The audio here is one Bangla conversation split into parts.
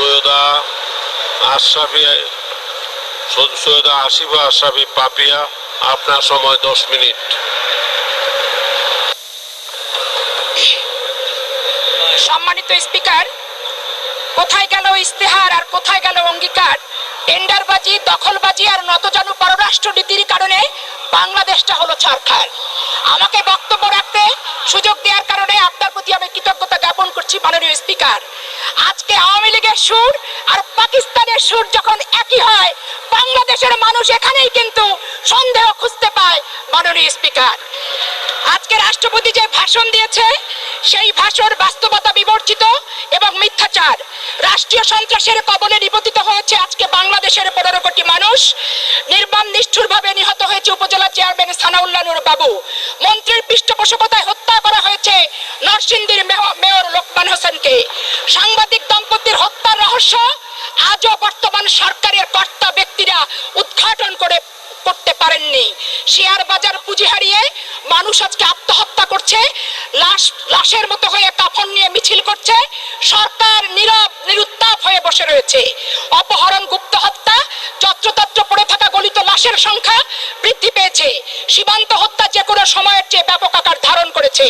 সৈয়দা আশরাফি, সৈয়দা আসিফা আশরাফি পাপিয়া, আপনার সময় দশ মিনিট। সম্মানিত স্পিকার, কোথায় গেল ইস্তেহার আর কোথায় গেল অঙ্গীকার? টেন্ডারবাজি, দখলবাজি আর নতজানু পররাষ্ট্র নীতির কারণে বাংলাদেশটা হলো ছারখার। আমাকে বক্তব্য রাখতে সুযোগ দেওয়ার কারণে আপনার প্রতি আমি কৃতজ্ঞতা জ্ঞাপন করছি মাননীয় স্পিকার। আজকে আওয়ামী লীগের সুর আর পাকিস্তানের সুর যখন একই হয়, বাংলাদেশের মানুষ এখানেই কিন্তু সন্দেহ খুঁজতে পায় মাননীয় স্পিকার। আজকে রাষ্ট্রপতি যে ভাষণ দিয়েছে, সেই ভাষণ বাস্তবতা বিবর্জিত এবং মিথ্যাচার। রাষ্ট্রীয় সন্ত্রাসের কবলে নিপতিত হয়েছে আজকে বাংলাদেশের পনেরো কোটি মানুষ। নির্মম নিষ্ঠুরভাবে নিহত হয়েছে উপজেলা চেয়ারম্যান সানাউল্লাহ নূর বাবু। মন্ত্রীর পৃষ্ঠপোষকতায় হত্যা করা হয়েছে নরসিংদীর মেয়র লোকমান হোসেনকে। সাংবাদিক দম্পতির হত্যার রহস্য, আজও বর্তমান সরকারের কর্তা ব্যক্তিরা উদ্ঘাটন করে করতে পারেননি। শেয়ার বাজার পুঁজি হারিয়ে মানুষ আজকে আত্মহত্যা করছে, লাশ, লাশের মতো হয়ে কাফন নিয়ে মিছিল করছে, সরকার নীরব, নিরুত্তাপ হয়ে বসে রয়েছে। অপহরণ গুপ্ত হত্যা যত্রতত্র পড়ে থাকা গলিত লাশের সংখ্যা বৃদ্ধি পেয়েছে। সীমান্ত হত্যা যে কোনো সময়ের চেয়ে ব্যাপক আকার ধারণ করেছে।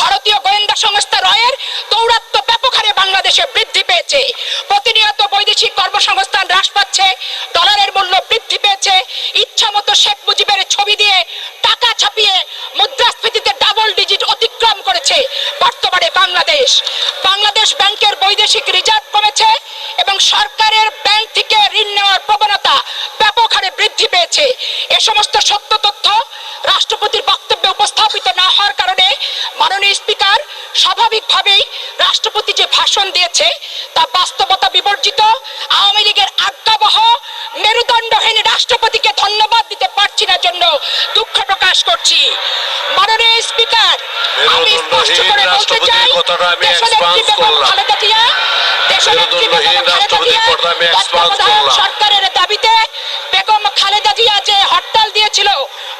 ভারতীয় গোয়েন্দা সংস্থা রয়ের দৌরাত্ম্য ব্যাপক হারে বাংলাদেশে বৃদ্ধি পেয়েছে। প্রতিনিয়ত বৈদেশিক কর্মসংস্থান হ্রাস পাচ্ছে, ডলারের মূল্য বৃদ্ধি পেয়েছে। ইচ্ছা মতো শেখ মুজিবের ছবি দিয়ে টাকা ছাপিয়ে মুদ্রাস্ফীতিতে ডাবল ডিজিট অতিক্রম করেছে বর্তমানে বাংলাদেশ। বাংলাদেশ ব্যাংকের বৈদেশিক রিজার্ভ কমেছে এবং সরকারের ব্যাংক থেকে ঋণ নেওয়ার প্রবণতা ব্যাপক হারে বৃদ্ধি পেয়েছে এ সমস্ত সত্য তথ্য রাষ্ট্রপতির বক্তব্যে উপস্থাপিত না হওয়ার কারণে মাননীয় স্পিকার স্বাভাবিকভাবেই রাষ্ট্রপতি যে ভাষণ দিয়েছে তা বাস্তবতা বিবর্জিত। আওয়ামী লীগের আজ্ঞাবহ মেরুদণ্ডহীন রাষ্ট্রপতিকে ধন্যবাদ দিতে পারছি না জন্য দুঃখ প্রকাশ করছি। মাননীয় স্পিকার আমি স্পষ্ট করে বলতে চাই রাষ্ট্রপতির কথাটা আমি দেশনেত্রী বেগম খালেদা জিয়া দেশনেত্রী বেগম খালেদা জিয়া কথা আমি expand তত্ত্বাবধায়ক সরকারের দাবিতে বেগম খালেদা জিয়া যে হরতাল দিয়েছিল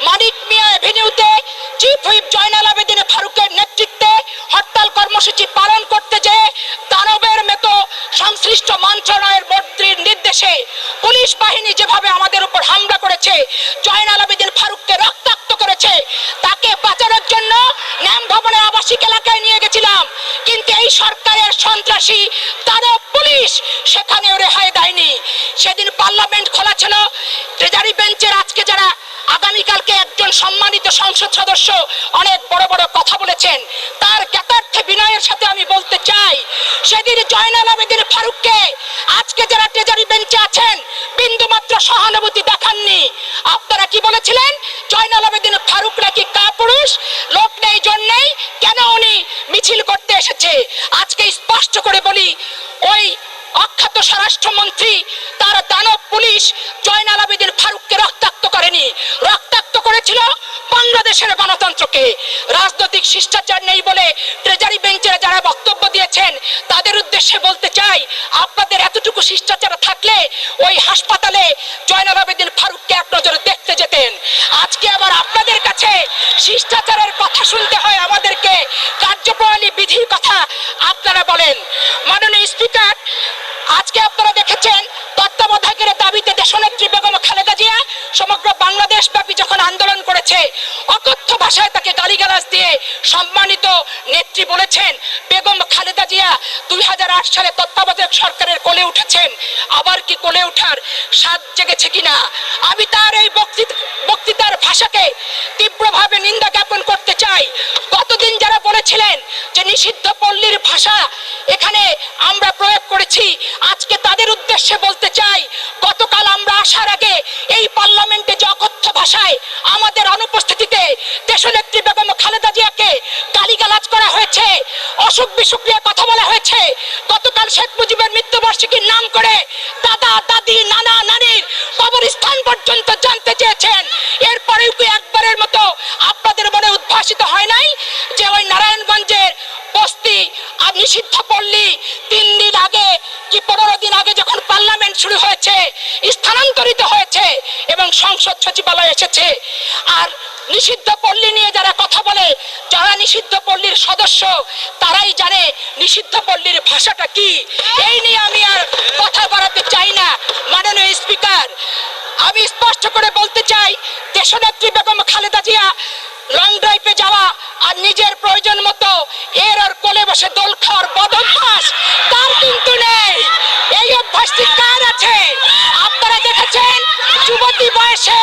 মানিক মিয়া এভিনিউতে চিফ হুইপ জয়নাল আবেদিন ফারুকের নেতৃত্বে হরতাল কর্মসূচি পালন করতে যে দানবের মতো সংশ্লিষ্ট মন্ত্রণালয়ের মন্ত্রীর নির্দেশে পুলিশ বাহিনী যেভাবে আমাদের উপর হামলা করেছে, জয়নাল আবেদিন ফারুককে রক্তাক্ত করেছে, তাকে বাঁচানোর জন্য ন্যাম ভবনের আবাসিক এলাকায় নিয়ে গেছিলাম। কিন্তু এই সরকারের সন্ত্রাসী দানব পুলিশ সেখানেও রেহাই দেয়নি। সেদিন পার্লামেন্ট খোলা ছিল। ট্রেজারি বেঞ্চের আজকে যারা আগামীকালকে একজন সম্মানিত সংসদ সদস্য অনেক বড় বড় কথা বলেছেন, তার জ্ঞাতার্থে বিনয়ের সাথে আমি বলতে চাই, সেদিন জয়নাল আবেদিন ফারুককে আজকে যারা ট্রেজারি বেঞ্চে আছেন বিন্দু মাত্র সহানুভূতি দেখাননি। আপনারা কি বলেছিলেন? জয়নাল আবেদিন ফারুক নাকি কাপুরুষ? লোক নেই জন্যেই কেন উনি মিছিল করতে এসেছে? আজকে স্পষ্ট করে বলি, ওই অখ্যাত স্বরাষ্ট্রমন্ত্রী, তার দানব পুলিশ জয়নাল আবেদিন ফারুককে রক্তাক্ত করেনি। রক্তাক্ত করেছিল বাংলাদেশের গণতন্ত্রকে। রাজনৈতিক শিষ্টাচার নেই বলে ট্রেজারি বেঞ্চের যারা বক্তব্য দিয়েছেন, তাদের উদ্দেশ্যে বলতে চাই, আপনাদের এতটুকু শিষ্টাচার থাকলে ওই হাসপাতালে জয়নাল আবেদিন ফারুককে এক নজরে দেখতে যেতেন। আজকে আবার আপনাদের কাছে শিষ্টাচারের কথা শুনতে হয় আমাদেরকে। কার্যপ্রণালী, বিধির কথা আপনারা বলেন। মাননীয় স্পিকার, আজকে আপনারা দেখেছেন দাবিতে দেশনেত্রী বেগম খালেদা জিয়া? সমগ্র বাংলাদেশ ব্যাপী যখন আন্দোলন করেছে, অকথ্য ভাষায় তাকে গালিগালাজ দিয়ে সম্মানিত নেত্রী বলেছেন, বেগম খালেদা জিয়া দুই হাজার আট সালে তত্ত্বাবধায়ক সরকারের কোলে উঠেছেন, আবার কি কোলে ওঠার স্বাদ জেগেছে কিনা? আমি তার এই বক্তৃতা বক্তৃতার ভাষাকে তীব্রভাবে নিন্দা জ্ঞাপন করতে চাই। গতদিন যারা বলেছিলেন যে নিষিদ্ধ পল্লীর ভাষা এখানে আমরা প্রয়োগ করেছি। আজকে তাদের উদ্দেশ্যে বলতে চাই, গতকাল আমরা আসার আগে এই পার্লামেন্টে যে অকথ্য ভাষায় আমাদের অনুপস্থিতিতে দেশনেত্রী বেগম খালেদা জিয়াকে গালিগালাজ করা হয়েছে, অসুখ বিসুখ নিয়ে কথা বলা হয়েছে, গতকাল শেখ মুজিবের মৃত্যুবার্ষিকীর নাম করে দাদা, দাদি, নানা, নানির কবরস্থান পর্যন্ত জানতে চেয়েছেন। এরপরেও কি একবারের মতো আপনাদের মনে উদ্ভাসিত হয় নাই যে ওই নারায়ণগঞ্জের বস্তি আর নিষিদ্ধ পল্লী তিন দিন আগে কি পনেরো দিন আগে যখন পার্লামেন্ট শুরু হয়েছে, স্থানান্তরিত হয়েছে এবং সংসদ সচিবালয় এসেছে। আর নিষিদ্ধ পল্লী নিয়ে যারা কথা বলে, যারা নিষিদ্ধ পল্লীর সদস্য, তারাই জানে নিষিদ্ধ পল্লীর ভাষাটা কি। এই নিয়ে আমি আর কথা বাড়াতে চাই না, মাননীয় স্পিকার। আমি স্পষ্ট করে বলতে চাই, দেশনেত্রী বেগম খালেদা জিয়া লং ড্রাইভে যাওয়া আর নিজের প্রয়োজন মতো এর আর কোলে বসে দোল খাওয়ার বদ অভ্যাস তার কিন্তু নেই। এই অভ্যাসটি কার আছে? আপনারা দেখেছেন, যুবতী বয়সে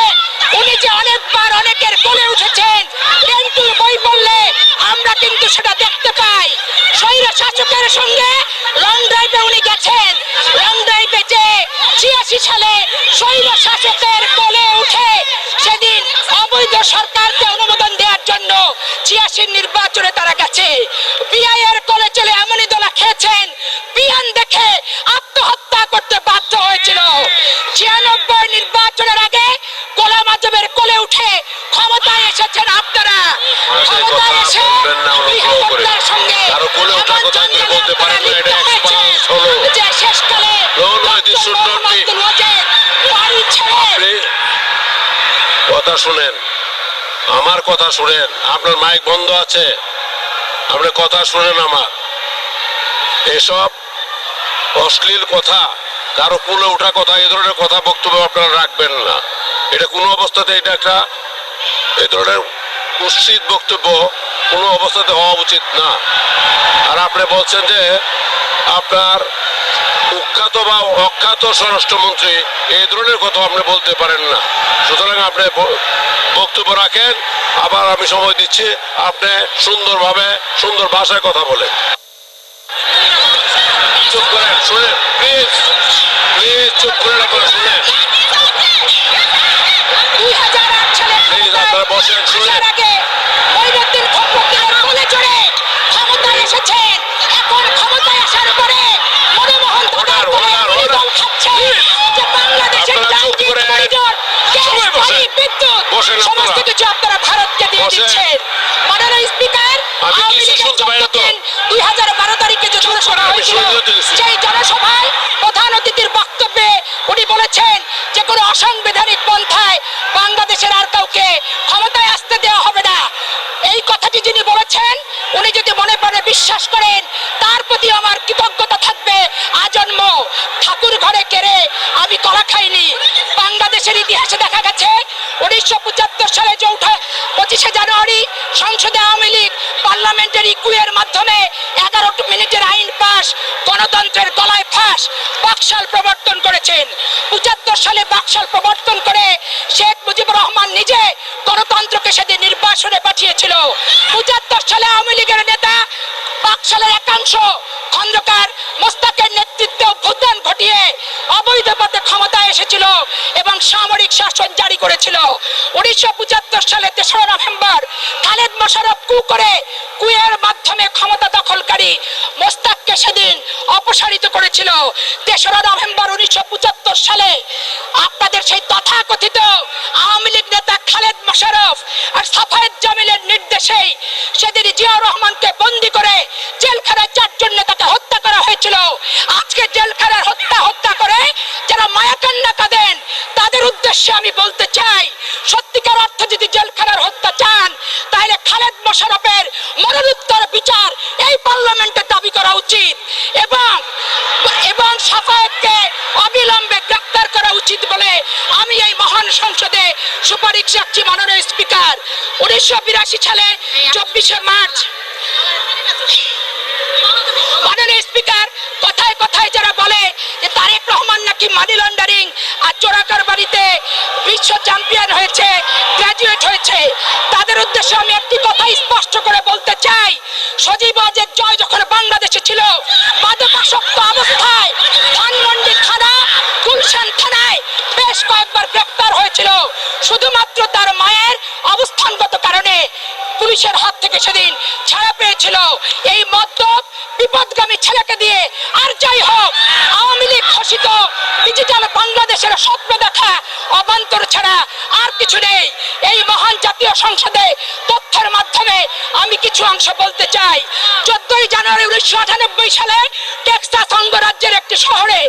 উনি যে অনেকবার অনেকের কোলে উঠেছেন কিন্তু বই বললে আমরা কিন্তু সেটা দেখতে পাই। স্বৈর শাসকের সঙ্গে আপনি কথা শুনেন। আমার কথা শুনেন। আপনার মাইক বন্ধ আছে। আপনি কথা শুনেন আমার। এসব অশ্লীল কথা কারও কুলে ওঠা কথা এই ধরনের কথা বক্তব্য আপনারা রাখবেন না। এটা কোনো অবস্থাতে এটা একটা এই ধরনের কুৎসিত বক্তব্য কোনো অবস্থাতে হওয়া উচিত না। আর আপনি বলছেন যে আপনার কুখ্যাত বা অখ্যাত স্বরাষ্ট্রমন্ত্রী এই ধরনের কথা আপনি বলতে পারেন না। সুতরাং আপনি বক্তব্য রাখেন আবার আমি সময় দিচ্ছি আপনি সুন্দরভাবে সুন্দর ভাষায় কথা বলেন। চুপ করেন শুনেন প্লিজ প্লিজ চুপ করেন আপনারা শুনেন 2008 সালে Please, আপনারা বসেন, শুনেন। আসার আগে মঈনুদ্দিন ফখরুদ্দিনের কোলে চড়ে ক্ষমতায় এসেছেন এখন ক্ষমতায় আসার পরে মনমোহন দাদার Order, কোলে order, উনি order. দল খাচ্ছে Please. যে বাংলাদেশের আপনারা চুপ ট্রানজিট করে করিডোর বিদ্যুৎ সমস্ত কিছু আপনারা ভারতকে দিয়ে বসেন। দিচ্ছেন। মাননীয় স্পিকার আওয়ামী লীগের তো। জন্মদিন 2012 তারিখে যে জনসভা হয়েছিল সেই জনসভায় প্রধান অতিথির বক্তব্যে উনি বলেছেন যে কোনো অসাংবিধানিক পন্থায় বাংলাদেশের আর কাউকে ক্ষমতায় আসতে দেওয়া হবে না। এই কথাটি যিনি বলেছেন উনি যদি মনে প্রাণে বিশ্বাস করেন তার প্রতি আমার কৃতজ্ঞতা থাকবে। আজন্ম ঠাকুর ঘরে কেড়ে আমি কলা খাইনি। বাংলাদেশের ইতিহাসে উনিশশো পঁচাত্তর সালে চৌঠা পঁচিশে জানুয়ারি সংসদে আওয়ামী লীগ পার্লামেন্টের ইকুয়ের মাধ্যমে এগারো মিনিটের আইন পাস গণতন্ত্রের গলায় ফাঁস, বাকশাল প্রবর্তন করেছেন। পঁচাত্তর সালে বাকশাল প্রবর্তন করে শেখ মুজিবুর রহমান নিজে গণতন্ত্রকে সেদিন নির্বাসনে পাঠিয়েছিল। পঁচাত্তর সালে আওয়ামী লীগের নেতা বাকশালের একাংশ খন্দকার মোস্তাকের নেতৃত্বে অভ্যুত্থান ঘটিয়ে অবৈধ পথে ক্ষমতায় এসেছিল এবং সামরিক শাসন জারি করেছিল। উনিশশো পঁচাত্তর সালে তেসরা নভেম্বর খালেদ মোশারফ কু করে কুয়ের মাধ্যমে ক্ষমতা দখলকারী মোস্তাককে সেদিন অপসারিত করেছিল। তেসরা নভেম্বর উনিশশো পঁচাত্তর সালে আপনাদের সেই তথাকথিত আওয়ামী লীগ নেতা খালেদ মোশারফ আর সাফায়েত জামিলের নির্দেশেই সেদিন জিয়া রহমানকে বন্দি করে জেলখানায় চারজন নেতাকে হত্যা করা হয়েছিল। আজকে জেলখানার হত্যা হত্যা করে যারা মায়াকান্না কাঁদেন তাদের উদ্দেশ্যে আমি বলতে চাই সত্যিকার অর্থে যদি জেলখানার হত্যা চান তাহলে খালেদ মোশারফের মরণোত্তর বিচার এই পার্লামেন্টে দাবি করা উচিত এবং এবং সাফায়েতকে অবিলম্বে গ্রেপ্তার করা উচিত বলে আমি এই মহান সংসদে সুপারিশ রাখছি মাননীয় স্পিকার। উনিশশো বিরাশি সালে চব্বিশে মার্চ মাননীয় স্পিকার, কথায় কথায় যারা বলে যে তারেক রহমান নাকি মানি লন্ডারিং আর চোরাকার বাড়িতে বিশ্ব চ্যাম্পিয়ন হয়েছে গ্র্যাজুয়েট হয়েছে, তাদের উদ্দেশ্যে আমি একটি কথা স্পষ্ট করে বলতে চাই। সজীব ওয়াজেদ জয় যখন বাংলাদেশে ছিল, মাদকাসক্ত অবস্থায় ধানমন্ডি থানা, গুলশান থানায় বেশ কয়েকবার গ্রেপ্তার হয়েছিল। শুধুমাত্র তার মায়ের অবস্থানগত কারণে পুলিশের হাত থেকে সেদিন ছাড়া পেয়েছিল। এই মদ্যপ, বিপদগামী ছেলেকে দিয়ে আর যাই হোক, আওয়ামী লীগ ঘোষিত ডিজিটাল বাংলাদেশের স্বপ্ন দেখা, অবান্তর ছাড়া আর কিছু নেই। এই মহান জাতীয় সংসদে তথ্যের মাধ্যমে আমি কিছু অংশ বলতে চাই। চোদ্দই জানুয়ারি উনিশশো আটানব্বই সালে টেক্সাস অঙ্গরাজ্যের একটি শহরে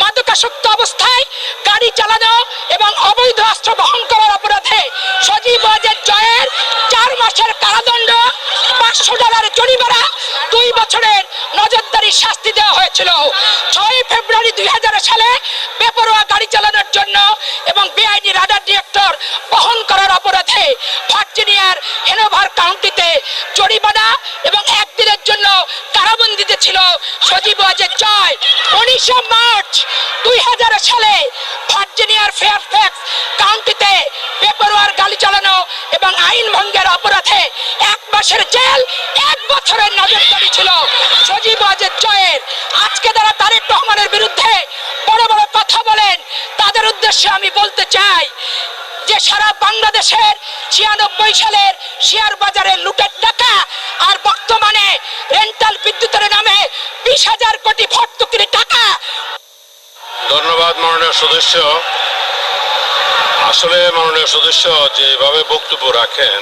মাদকাসক্ত অবস্থায় গাড়ি চালানো এবং অবৈধ অস্ত্র বহন করার অপরাধে সজীব ওয়াজেদ জয়ের চার মাসের কারাদণ্ড, পাঁচশো ডলার জরিমানা, দুই বছরের নজরদারি শাস্তি দেওয়া হয়েছিল। ছয় ফেব্রুয়ারি দুই হাজার সালে বেপরোয়া গাড়ি চালানোর জন্য এবং বেআইনি রাডার ডিরেক্টর বহন করার অপরাধে ভার্জিনিয়ার হেনোভার কাউন্টিতে জরিমানা এবং একদিনের জন্য কারাবন্দিতে ছিল সজীব ওয়াজেদ জয়। উনিশে মার্চ দুই হাজার সালে ভার্জিনিয়ার ফেয়ারফ্যাক্স কাউন্টিতে বেপরোয়ার গাড়ি চালানো এবং আইন ভঙ্গের অপরাধে এক মাসের জেল, এক বছরের নজরদারি ছিল সজীব ওয়াজেদ জয়ের। আজকে তারা তারেক রহমানের বিরুদ্ধে বড় বড় কথা বলেন, তাদের উদ্দেশ্যে আমি বলতে চাই যে সারা বাংলাদেশের ছিয়ানব্বই সালের শেয়ার বাজারে লুটের টাকা আর বর্তমানে রেন্টাল বিদ্যুতের নামে বিশ হাজার কোটি ভর্তুকির টাকা। ধন্যবাদ মাননীয় সদস্য। আসলে মাননীয় সদস্য, যেভাবে বক্তব্য রাখেন,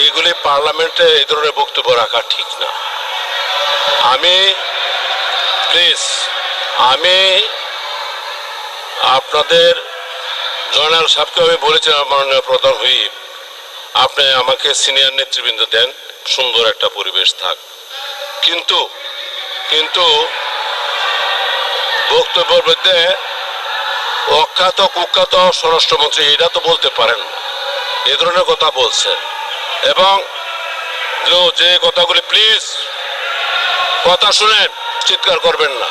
এইগুলি পার্লামেন্টে এই ধরনের বক্তব্য রাখা ঠিক না। আমি প্লিজ আমি আপনাদের জয়নাল সাহেবকে আমি বলেছিলাম, মাননীয় প্রধান হুইপ আপনি আমাকে সিনিয়র নেতৃবৃন্দ দেন, সুন্দর একটা পরিবেশ থাক। কিন্তু কিন্তু বক্তব্যের মধ্যে অখ্যাত কুখ্যাত স্বরাষ্ট্রমন্ত্রী এটা তো বলতে পারেন, এ ধরনের কথা বলছেন। এবং যে- কথাগুলি, প্লিজ, কথা শুনেন, চিৎকার করবেন না।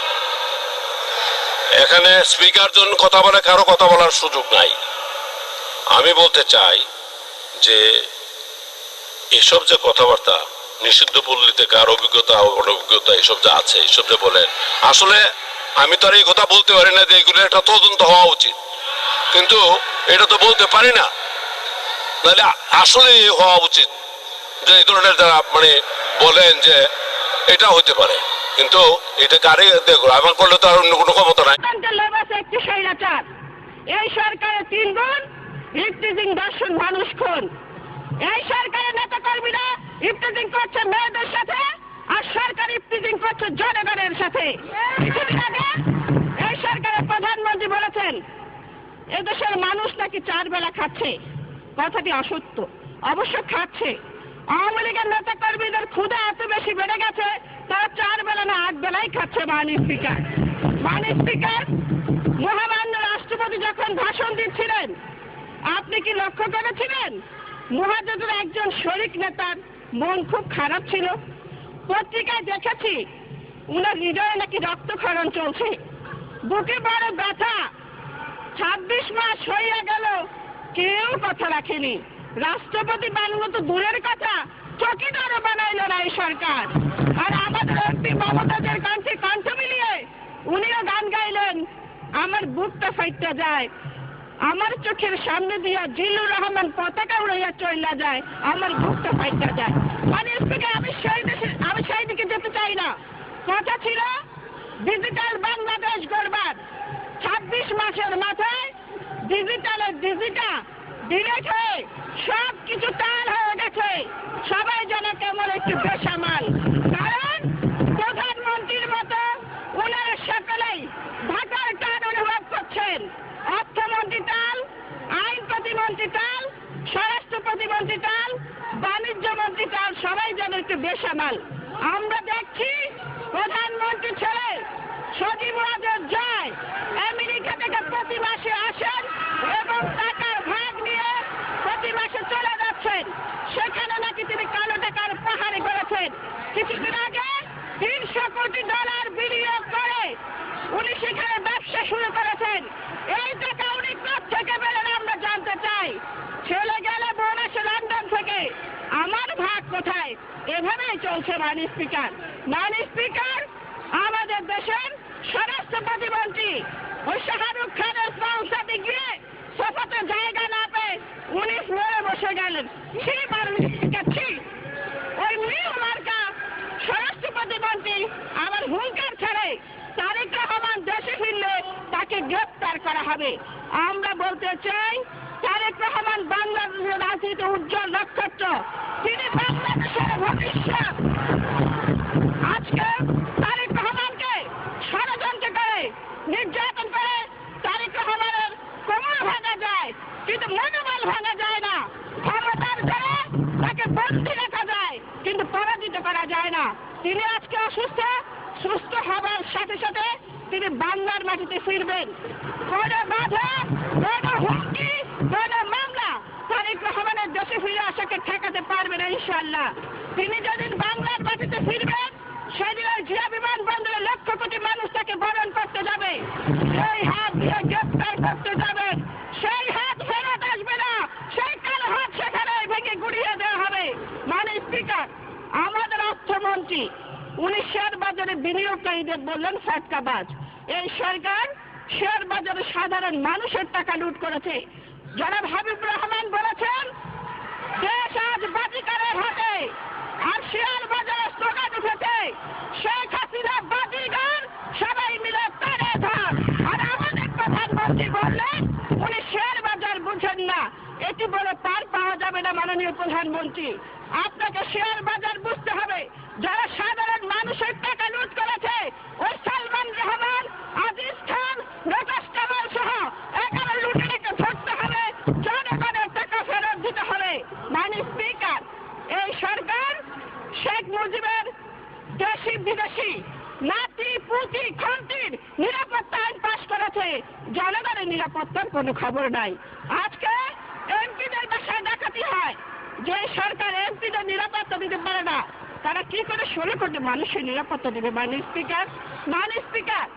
এখানে স্পিকার জন্য কথা বলে, কারও কথা বলার সুযোগ নাই। আমি বলতে চাই যে, এসব যে কথাবার্তা, নিষিদ্ধ পল্লীতে কার অভিজ্ঞতা অনভিজ্ঞতা এসব যা আছে, এসব যে বলেন, আসলে আমি তো আর এই কথা বলতে পারি না যে এগুলো একটা তদন্ত হওয়া উচিত। কিন্তু এটা তো বলতে পারি না। নাহলে আসলে হওয়া উচিত যে এই ধরনের যারা মানে বলেন যে, এটা হতে পারে। কিন্তু এটা কারে দেখো আমার করলে তো আর অন্য কোনো ক্ষমতা নাই। এই সরকারের তিন গুণ, ইফতিজিং দর্শন মানুষ খুন। এই সরকারের নেতা কর্মীরা ইফতিজিং করছে মেয়েদের সাথে, আর সরকার ইফতিজিং করছে জনগণের সাথে। এই সরকারের প্রধানমন্ত্রী বলেছেন এদেশের মানুষ নাকি চার বেলা খাচ্ছে। কথাটি অসত্য। অবশ্য খাচ্ছে। আওয়ামী লীগের নেতা কর্মীদের ক্ষুদা এত বেশি বেড়ে গেছে তারা চার বেলা না, আট বেলাই খাচ্ছে মানি স্পিকার। মানি স্পিকার, মহামান্য রাষ্ট্রপতি যখন ভাষণ দিচ্ছিলেন, আপনি কি লক্ষ্য করেছিলেন? মহাজোটের একজন শরিক নেতার মন খুব খারাপ ছিল। পত্রিকায় দেখেছি, উনার হৃদয়ে নাকি রক্তক্ষরণ চলছে। বুকে বড় ব্যথা। ছাব্বিশ মাস হইয়া গেল, কেউ কথা রাখেনি। রাষ্ট্রপতি বানানো তো দূরের কথা চকিদারও বানাইল না এই সরকার। আর মিলিয়ে উনিও গান গাইলেন। আমার বুকটা যায়। আমার চোখের সামনে দিয়া জিল্লুর রহমান পতাকা উড়াইয়া চইলা যায়। আমার বুকটা ফাইটটা যায়। মানে আমি সেই দেশে আমি সেই দিকে যেতে চাই না। কথা ছিল ডিজিটাল বাংলাদেশ গড়বার। ছাব্বিশ মাসের মাথায় ডিজিটালের ডিজিটা ডিলেট হয়ে সব কিছু তার হয়ে গেছে। সবাই যেন কেমন একটু বেসামাল। অর্থমন্ত্রী টাল আইন প্রতিমন্ত্রী টাল স্বরাষ্ট্র প্রতিমন্ত্রী টাল বাণিজ্য মন্ত্রী টাল সবাই যেন একটু বেসামাল। আমরা দেখছি প্রধানমন্ত্রী ছেলে সজীব রাজের জয়। আমেরিকা থেকে প্রতি মাসে আসেন এবং টাকার ভাগ নিয়ে প্রতি মাসে চলে যাচ্ছেন সেখানে নাকি তিনি কালো টাকার পাহাড়ি করেছেন কিছুদিন আগে তিনশো কোটি ডলার বিনিয়োগ করে উনি সেখানে ব্যবসা শুরু করেছেন এই টাকা উনি থেকে পেলেন আমরা জানতে চাই ছেলে গেলে বোন আসে লন্ডন থেকে আমার ভাগ কোথায় এভাবেই চলছে মানি স্পিকার মানি স্পিকার আমাদের দেশের স্বরাষ্ট্র প্রতিমন্ত্রী ওই শাহরুখ খানের সংসদে গিয়ে সোফাতে জায়গা না পেয়ে উনি ফ্লোরে বসে গেলেন ছি মাননীয় স্পিকার ছি ওই নিউ মার্কা স্বরাষ্ট্র প্রতিমন্ত্রী আবার হুঙ্কার ছাড়ে তারেক রহমান দেশে ফিরলে তাকে গ্রেপ্তার করা হবে। আমরা বলতে চাই, তারেক রহমান বাংলাদেশের রাজনীতি উজ্জ্বল নক্ষত্র। তিনি বাংলাদেশের ভবিষ্যৎ। আজকে তারেক রহমানকে ষড়যন্ত্র করে, নির্যাতন করে তারেক রহমানের কোমর ভাঙা যায়, কিন্তু মনোবল ভাঙা যায় না। ক্ষমতার জোরে তাকে বন্দি রাখা কিন্তু পরাজিত করা যায় না। তিনি আজকে অসুস্থ, সুস্থ হবার সাথে সাথে তিনি বাংলার মাটিতে ফিরবেন। কোনো বাধা, কোনো হুমকি, কোনো মামলা তারেক রহমানের দেশে ফিরে আসাকে ঠেকাতে পারবে না ইনশাল্লাহ তিনি যেদিন বাংলার মাটিতে ফিরবেন, সেদিন ওই জিয়া বিমানবন্দরে লক্ষ কোটি মানুষ তাকে বরণ করতে যাবে। সেই হাত দিয়ে গ্রেপ্তার করতে যাবেন। সেই হাত ফেরত আসবে না সেই কালো হাত সেখানে ভেঙে গুড়িয়ে দেওয়া হবে স্পিকার আমাদের অর্থমন্ত্রী, উনি শেয়ার বাজারে বিনিয়োগকারীদের বললেন ফাটকাবাজ এই সরকার শেয়ার বাজারে সাধারণ মানুষের টাকা লুট করেছে। জনাব হাবিব রহমান বলেছেন, দেশ আজ বাজিকারের হাতে, আর শেয়ার বাজারে স্লোগান উঠেছে, শেখ হাসিনা বাজিগার সবাই মিলে তারে ধার। আর আমাদের প্রধানমন্ত্রী বললেন, উনি শেয়ার বাজার বুঝেন না, এটি বলে পার পাওয়া যাবে না মাননীয় প্রধানমন্ত্রী। আপনাকে শেয়ার বাজার বুঝতে হবে। যারা সাধারণ মানুষের টাকা লুট করেছে, ওই সালমান রহমান, আজিজ খান রকাশ কামাল সহ এগারো লুটেরাকে ধরতে হবে, জনগণের টাকা ফেরত দিতে হবে। মানে স্পিকার, এই সরকার শেখ মুজিবের দেশি বিদেশি নাতি, পুতি, খন্তির নিরাপত্তা আইন পাশ করেছে। জনগণের নিরাপত্তার কোনো খবর নাই। আজকে এমপিদের বাসায় ডাকাতি হয় যে সরকার এমপিদের নিরাপত্তা দিতে পারে না, তারা কি করে ষোলো কোটি মানুষের নিরাপত্তা দেবে? মানে স্পিকার মানে স্পিকার,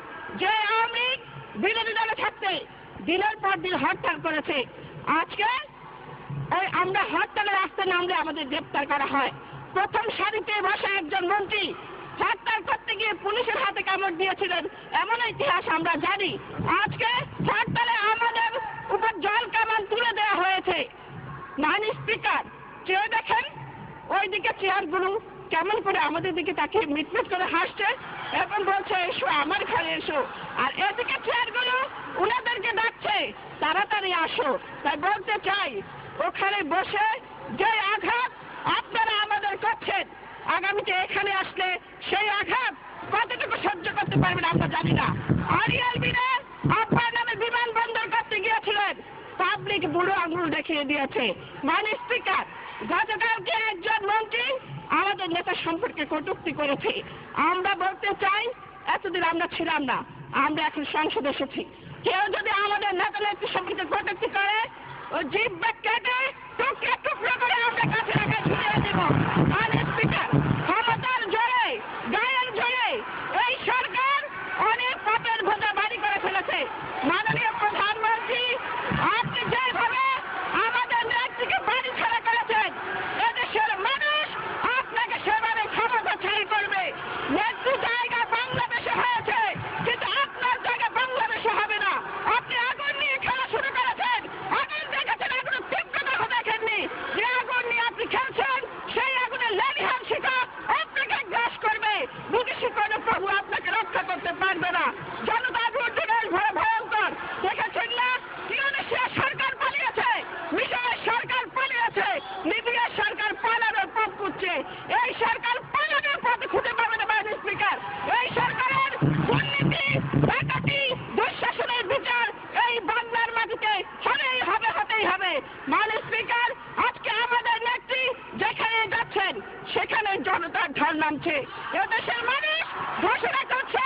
যে লীগ বিরোধী দলে থাকতে দিনের পর দিন হরতাল করেছে, আজকে আমরা হরতালের রাস্তায় নামলে আমাদের গ্রেপ্তার করা হয়। প্রথম সারিতে বসা একজন মন্ত্রী হরতাল করতে গিয়ে পুলিশের হাতে কামড় দিয়েছিলেন, এমন ইতিহাস আমরা জানি। আজকে হরতালে আমাদের উপর জল কামান তুলে দেওয়া হয়েছে মানি স্পিকার চেয়ে দেখেন ওইদিকে চেয়ারগুলো কেমন করে আমাদের দিকে তাকে মিটমিট করে হাসছে এবং বলছে, এসো, আমার ঘরে এসো। আর এদিকে চেয়ারগুলো ওনাদেরকে ডাকছে, তাড়াতাড়ি আসো। তাই বলতে চাই, ওখানে বসে যে আঘাত আপনারা আমাদের করছেন, আগামীতে এখানে আসলে সেই আঘাত কতটুকু সহ্য করতে পারবেন আমরা জানি না। আরিয়াল বিনে আপনার নামে বিমানবন্দর করতে গিয়েছিলেন। পাবলিক বুড়ো আঙুল দেখিয়ে দিয়েছে। মানে স্পিকার গতকালকে একজন মন্ত্রী আমাদের নেতা সম্পর্কে কটুক্তি করেছে। আমরা বলতে চাই, এতদিন আমরা ছিলাম না, আমরা এখন সংসদে এসেছি। কেউ যদি আমাদের নেতা নেত্রী সম্পর্কে কটুক্তি করে ও জিভ কেটে টুকরা টুকরো করে আমরা কাছে রাখা ছুটে দেব মানে স্পিকার ক্ষমতার জোরে গায়ের জোরে এই সরকার অনেক পাপের ভোজা বাড়ি করে ফেলেছে মাননীয় প্রধানমন্ত্রী আপনি যেভাবে আমাদের নেত্রীকে বাড়ি ছাড়া করেছেন এদেশের মানুষ আপনাকে সেভাবে ক্ষমতা ছাড়ি করবে নেত্রী জায়গা বাংলাদেশে হয়েছে কিন্তু আপনার জায়গা বাংলাদেশে হবে না আপনি আগুন নিয়ে খেলা শুরু করেছেন আগুন দেখেছেন আগুন তীব্রতা দেখেননি যে আগুন নিয়ে আপনি খেলছেন সেই আগুনের লেলিহান শিখা আপনাকে গ্রাস করবে বিদেশি কোনো প্রভু আপনাকে রক্ষা করতে পারবে না জনতা ভোটের ভয় ভয়ঙ্কর দেখেছেন না ইন্দোনেশিয়া সরকার পালিয়েছে মিশরের সরকার পালিয়েছে লিবিয়ার সরকার পালানোর পথ খুঁজছে এই সরকার পালানোর পথ খুঁজে পাবে না বাইরে স্পিকার এই সরকারের দুর্নীতি ডাকাতি দুঃশাসনের বিচার এই বাংলার মাটিতে হবেই হবে হতেই হবে মানে স্পিকার আজকে আমাদের নেত্রী যেখানে যাচ্ছেন সেখানে জনতার ঢল নামছে। এদেশের মানুষ ঘোষণা করছে,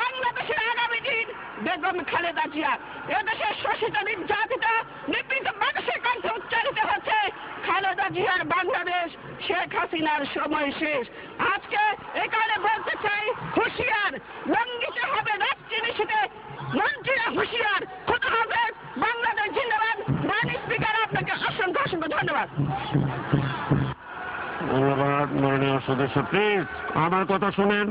বাংলাদেশের আগামী দিন বেগম খালেদা জিয়া। এদেশের শোষিত, নির্যাতিত, নিপীড়িত মানুষের কণ্ঠে উচ্চারিত হচ্ছে, খালেদা জিয়ার বাংলাদেশ শেখ হাসিনার সময় শেষ। আজকে এখানে বলতে চাই, হুঁশিয়ার, লঙ্ঘিত হবে রাত্রি নিশীতে মন্ত্রীরা হুঁশিয়ার হতে হবে বাংলাদেশ জিন্দাবাদ। মানি স্পিকার, আপনাকে অসংখ্য অসংখ্য ধন্যবাদ। সদস্য প্লিজ আমার কথা শুনেন।